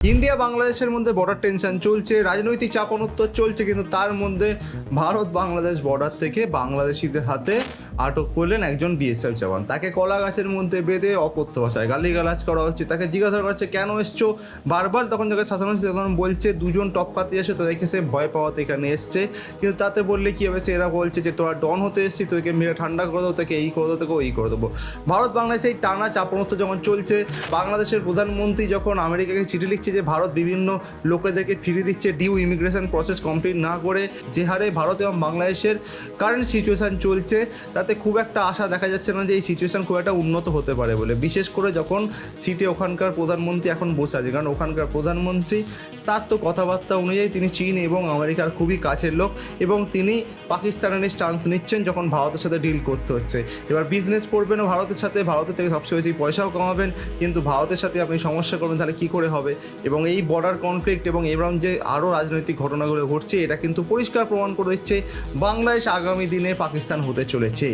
India বাংলাদেশের মধ্যে border tension চলছে, রাজনৈতিক চাপ অনুত্তর চলছে, কিন্তু তার মধ্যে ভারত বাংলাদেশ বর্ডার থেকে বাংলাদেশিদের হাতে আটক করলেন একজন বিএসএফ জওয়ান। তাকে কলা গাছের মধ্যে বেঁধে অপত্য ভাষায় গালিগালাজ করা হচ্ছে। তাকে জিজ্ঞাসা করা হচ্ছে, কেন এসছো? বারবার তখন যাকে হচ্ছে তখন বলছে, দুজন টপকাতে এসে তাদেরকে সে ভয় পাওয়াতে এখানে এসছে। কিন্তু তাতে বললে কী হবে? সে এরা বলছে যে, তোরা ডন হতে এসছি তোদেরকে মেরে ঠান্ডা করে দেবো তাকে এই করে দেবো তোকে ওই করে দেবো। ভারত বাংলাদেশে এই টানা চাপানোত্তর যখন চলছে, বাংলাদেশের প্রধানমন্ত্রী যখন আমেরিকাকে চিঠি লিখছে যে, ভারত বিভিন্ন লোকেদেরকে ফিরিয়ে দিচ্ছে ডিউ ইমিগ্রেশন প্রসেস কমপ্লিট না করে, যে হারে ভারত এবং বাংলাদেশের কারেন্ট সিচুয়েশান চলছে, তাতে খুব একটা আশা দেখা যাচ্ছে না যে এই সিচুয়েশান খুব একটা উন্নত হতে পারে বলে। বিশেষ করে যখন সিটে ওখানকার প্রধানমন্ত্রী এখন বসে আছে, কারণ ওখানকার প্রধানমন্ত্রী, তার তো কথাবার্তা অনুযায়ী তিনি চীন এবং আমেরিকার খুবই কাছের লোক এবং তিনি পাকিস্তানের চান্স নিচ্ছেন যখন ভারতের সাথে ডিল করতে হচ্ছে। এবার বিজনেস করবেনও ভারতের সাথে, ভারতের থেকে সবচেয়ে বেশি পয়সাও কামাবেন, কিন্তু ভারতের সাথে আপনি সমস্যা করবেন, তাহলে কী করে হবে? এবং এই বর্ডার কনফ্লিক্ট এবং এরকম যে আরও রাজনৈতিক ঘটনাগুলো ঘটছে, এটা কিন্তু পরিষ্কার প্রমাণ করে দিচ্ছে বাংলাদেশ আগামী দিনে পাকিস্তান হতে চলেছে।